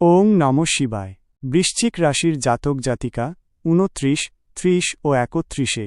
ওং নম শিবায়। বৃশ্চিক রাশির জাতক জাতিকা উনত্রিশ ত্রিশ ও একত্রিশে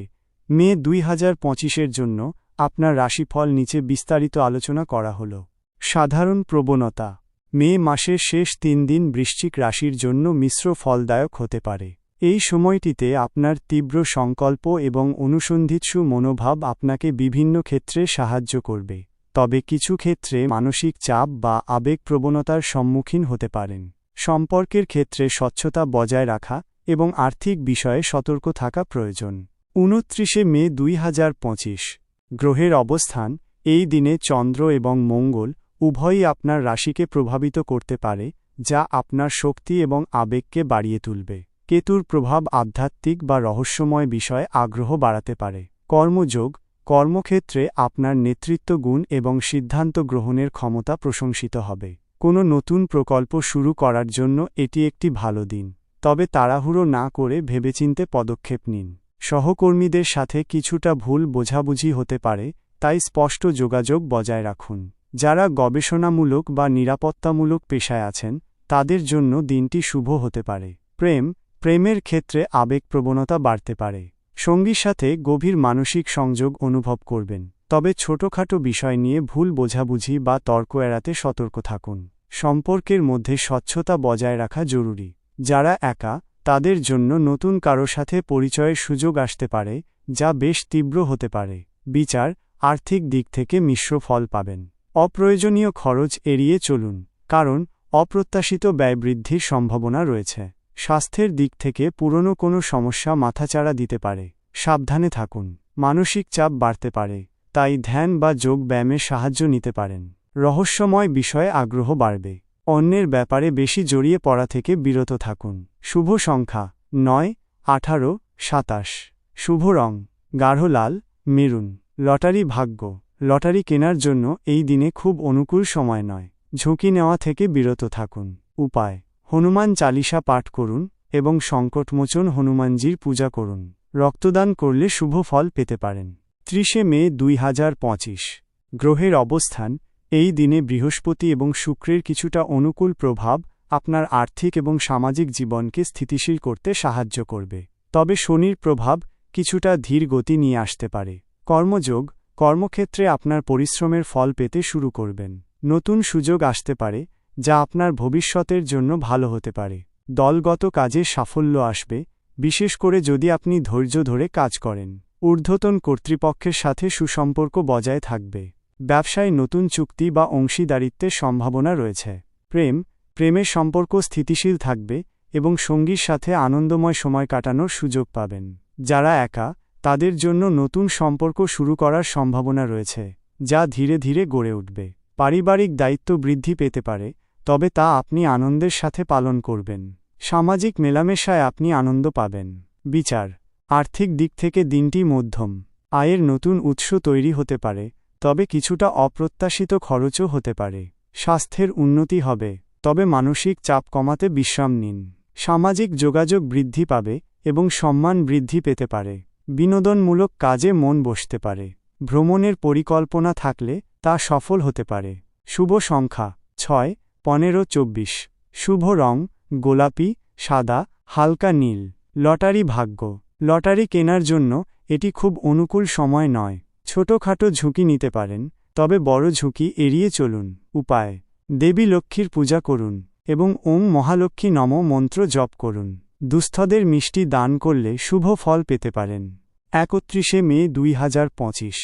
মে দুই হাজার পঁচিশের জন্য আপনার রাশিফল নিচে বিস্তারিত আলোচনা করা হল। সাধারণ প্রবণতা। মে মাসের শেষ তিন দিন বৃশ্চিক রাশির জন্য মিশ্র ফলদায়ক হতে পারে। এই সময়টিতে আপনার তীব্র সংকল্প এবং অনুসন্ধিৎসু মনোভাব আপনাকে বিভিন্ন ক্ষেত্রে সাহায্য করবে। তবে কিছু ক্ষেত্রে মানসিক চাপ বা আবেগ প্রবণতার সম্মুখীন হতে পারেন। সম্পর্কের ক্ষেত্রে স্বচ্ছতা বজায় রাখা এবং আর্থিক বিষয়ে সতর্ক থাকা প্রয়োজন। উনত্রিশে মে দুই হাজার পঁচিশ। গ্রহের অবস্থান, এই দিনে চন্দ্র এবং মঙ্গল উভয়ই আপনার রাশিকে প্রভাবিত করতে পারে, যা আপনার শক্তি এবং আবেগকে বাড়িয়ে তুলবে। কেতুর প্রভাব আধ্যাত্মিক বা রহস্যময় বিষয়ে আগ্রহ বাড়াতে পারে। কর্মযোগ, কর্মক্ষেত্রে আপনার নেতৃত্ব গুণ এবং সিদ্ধান্ত গ্রহণের ক্ষমতা প্রশংসিত হবে। কোনো নতুন প্রকল্প শুরু করার জন্য এটি একটি ভালো দিন। তবে তাড়াহুড়ো না করে ভেবেচিন্তে পদক্ষেপ নিন। সহকর্মীদের সাথে কিছুটা ভুল বোঝাবুঝি হতে পারে, তাই স্পষ্ট যোগাযোগ বজায় রাখুন। যারা গবেষণামূলক বা নিরাপত্তামূলক পেশায় আছেন, তাদের জন্য দিনটি শুভ হতে পারে। প্রেম, প্রেমের ক্ষেত্রে আবেগপ্রবণতা বাড়তে পারে। সঙ্গীর সাথে গভীর মানসিক সংযোগ অনুভব করবেন। তবে ছোটখাটো বিষয় নিয়ে ভুল বোঝাবুঝি বা তর্ক এড়াতে সতর্ক থাকুন। সম্পর্কের মধ্যে স্বচ্ছতা বজায় রাখা জরুরি। যারা একা, তাদের জন্য নতুন কারও সাথে পরিচয়ের সুযোগ আসতে পারে, যা বেশ তীব্র হতে পারে। বিচার, আর্থিক দিক থেকে মিশ্র ফল পাবেন। অপ্রয়োজনীয় খরচ এড়িয়ে চলুন, কারণ অপ্রত্যাশিত ব্যয় বৃদ্ধির সম্ভাবনা রয়েছে। স্বাস্থ্যের দিক থেকে পুরনো কোনো সমস্যা মাথাচাড়া দিতে পারে। সাবধানে থাকুন, মানসিক চাপ বাড়তে পারে। তাই ধ্যান বা যোগ ব্যায়ামের সাহায্য নিতে পারেন। রহস্যময় বিষয়ে আগ্রহ বাড়বে। অন্যের ব্যাপারে বেশি জড়িয়ে পড়া থেকে বিরত থাকুন। শুভ সংখ্যা, নয়, আঠারো, সাতাশ। শুভ রং, গাঢ় লাল, মেরুন। লটারি ভাগ্য, লটারি কেনার জন্য এই দিনে খুব অনুকূল সময় নয়। ঝুঁকি নেওয়া থেকে বিরত থাকুন। উপায়, হনুমান চালিসা পাঠ করুন এবং সংকটমোচন হনুমানজির পূজা করুন। রক্তদান করলে শুভ ফল পেতে পারেন। ত্রিশে মে দুই হাজার পঁচিশ। গ্রহের অবস্থান, এই দিনে বৃহস্পতি এবং শুক্রের কিছুটা অনুকূল প্রভাব আপনার আর্থিক এবং সামাজিক জীবনকে স্থিতিশীল করতে সাহায্য করবে। তবে শনির প্রভাব কিছুটা ধীর গতি নিয়ে আসতে পারে। কর্মযোগ, কর্মক্ষেত্রে আপনার পরিশ্রমের ফল পেতে শুরু করবেন। নতুন সুযোগ আসতে পারে, যা আপনার ভবিষ্যতের জন্য ভালো হতে পারে। দলগত কাজে সাফল্য আসবে, বিশেষ করে যদি আপনি ধৈর্য ধরে কাজ করেন। ঊর্ধ্বতন কর্তৃপক্ষের সাথে সুসম্পর্ক বজায় থাকবে। ব্যবসায় নতুন চুক্তি বা অংশীদারিত্বের সম্ভাবনা রয়েছে। প্রেম, প্রেমের সম্পর্ক স্থিতিশীল থাকবে এবং সঙ্গীর সাথে আনন্দময় সময় কাটানোর সুযোগ পাবেন। যারা একা, তাদের জন্য নতুন সম্পর্ক শুরু করার সম্ভাবনা রয়েছে, যা ধীরে ধীরে গড়ে উঠবে। পারিবারিক দায়িত্ব বৃদ্ধি পেতে পারে, তবে তা আপনি আনন্দের সাথে পালন করবেন। সামাজিক মেলামেশায় আপনি আনন্দ পাবেন। বিচার আর্থিক দিক থেকে দিনটি মধ্যম। আয়ের নতুন উৎস তৈরি হতে পারে, তবে কিছুটা অপ্রত্যাশিত খরচও হতে পারে। স্বাস্থ্যের উন্নতি হবে, তবে মানসিক চাপ কমাতে বিশ্রাম নিন। সামাজিক যোগাযোগ বৃদ্ধি পাবে এবং সম্মান বৃদ্ধি পেতে পারে। বিনোদনমূলক কাজে মন বসতে পারে। ভ্রমণের পরিকল্পনা থাকলে তা সফল হতে পারে। শুভ সংখ্যা, ছয়, পনেরো, চব্বিশ। শুভ রং, গোলাপি, সাদা, হালকা নীল। লটারি ভাগ্য। লটারি কেনার জন্য এটি খুব অনুকূল সময় নয়। ছোটখাটো ঝুঁকি নিতে পারেন, তবে বড় ঝুঁকি এড়িয়ে চলুন। উপায়, দেবী লক্ষ্মীর পূজা করুন এবং ওং মহালক্ষ্মী নম মন্ত্র জপ করুন। দুস্থদের মিষ্টি দান করলে শুভ ফল পেতে পারেন। একত্রিশে মে দুই হাজার পঁচিশ,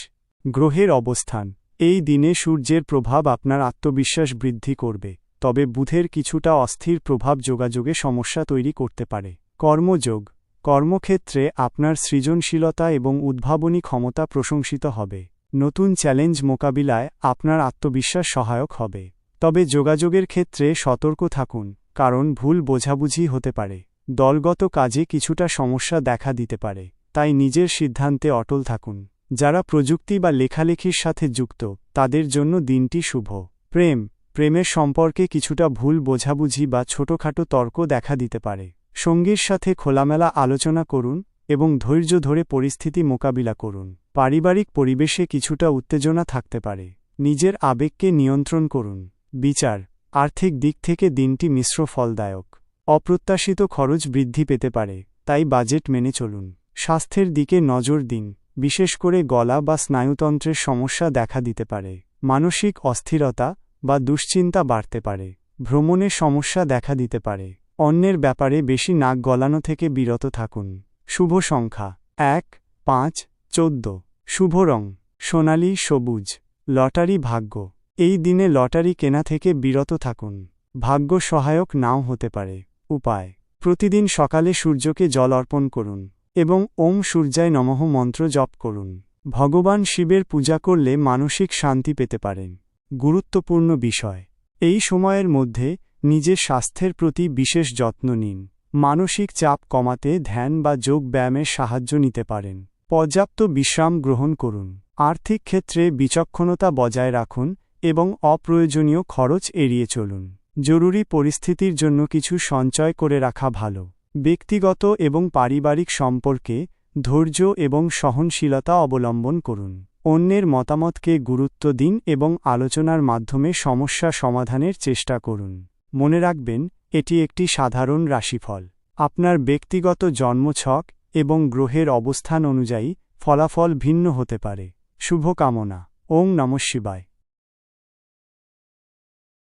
গ্রহের অবস্থান। এই দিনে সূর্যের প্রভাব আপনার আত্মবিশ্বাস বৃদ্ধি করবে, তবে বুধের কিছুটা অস্থির প্রভাব যোগাযোগে সমস্যা তৈরি করতে পারে। কর্মযোগ কর্মক্ষেত্রে আপনার সৃজনশীলতা এবং উদ্ভাবনী ক্ষমতা প্রশংসিত হবে। নতুন চ্যালেঞ্জ মোকাবিলায় আপনার আত্মবিশ্বাস সহায়ক হবে। তবে যোগাযোগের ক্ষেত্রে সতর্ক থাকুন, কারণ ভুল বোঝাবুঝি হতে পারে। দলগত কাজে কিছুটা সমস্যা দেখা দিতে পারে, তাই নিজের সিদ্ধান্তে অটল থাকুন। যারা প্রযুক্তি বা লেখালেখির সাথে যুক্ত, তাদের জন্য দিনটি শুভ। প্রেম, প্রেমের সম্পর্কে কিছুটা ভুল বোঝাবুঝি বা ছোটখাটো তর্ক দেখা দিতে পারে। সঙ্গীর সাথে খোলামেলা আলোচনা করুন এবং ধৈর্য ধরে পরিস্থিতি মোকাবিলা করুন। পারিবারিক পরিবেশে কিছুটা উত্তেজনা থাকতে পারে। নিজের আবেগকে নিয়ন্ত্রণ করুন। বিচার, আর্থিক দিক থেকে দিনটি মিশ্র ফলদায়ক। অপ্রত্যাশিত খরচ বৃদ্ধি পেতে পারে, তাই বাজেট মেনে চলুন। স্বাস্থ্যের দিকে নজর দিন, বিশেষ করে গলা বা স্নায়ুতন্ত্রের সমস্যা দেখা দিতে পারে। মানসিক অস্থিরতা বা দুশ্চিন্তা বাড়তে পারে। ভ্রমণের সমস্যা দেখা দিতে পারে। অন্যের ব্যাপারে বেশি নাক গলানো থেকে বিরত থাকুন। শুভ সংখ্যা। এক, পাঁচ, চোদ্দ। শুভ রং। সোনালি, সবুজ। লটারি ভাগ্য। এই দিনে লটারি কেনা থেকে বিরত থাকুন। ভাগ্য সহায়ক নাও হতে পারে। উপায়। প্রতিদিন সকালে সূর্যকে জল অর্পণ করুন এবং ওম সূর্যায় নমঃ মন্ত্র জপ করুন। ভগবান শিবের পূজা করলে মানসিক শান্তি পেতে পারেন। গুরুত্বপূর্ণ বিষয়। এই সময়ের মধ্যে নিজের স্বাস্থ্যের প্রতি বিশেষ যত্ন নিন। মানসিক চাপ কমাতে ধ্যান বা যোগ ব্যায়ামের সাহায্য নিতে পারেন। পর্যাপ্ত বিশ্রাম গ্রহণ করুন। আর্থিক ক্ষেত্রে বিচক্ষণতা বজায় রাখুন এবং অপ্রয়োজনীয় খরচ এড়িয়ে চলুন। জরুরি পরিস্থিতির জন্য কিছু সঞ্চয় করে রাখা ভালো। ব্যক্তিগত এবং পারিবারিক সম্পর্কে ধৈর্য এবং সহনশীলতা অবলম্বন করুন। অন্যের মতামতকে গুরুত্ব দিন এবং আলোচনার মাধ্যমে সমস্যা সমাধানের চেষ্টা করুন। মনে রাখবেন, এটি একটি সাধারণ রাশিফল। আপনার ব্যক্তিগত জন্মছক এবং গ্রহের অবস্থান অনুযায়ী ফলাফল ভিন্ন হতে পারে। শুভকামনা। ওং নমঃ শিবায়।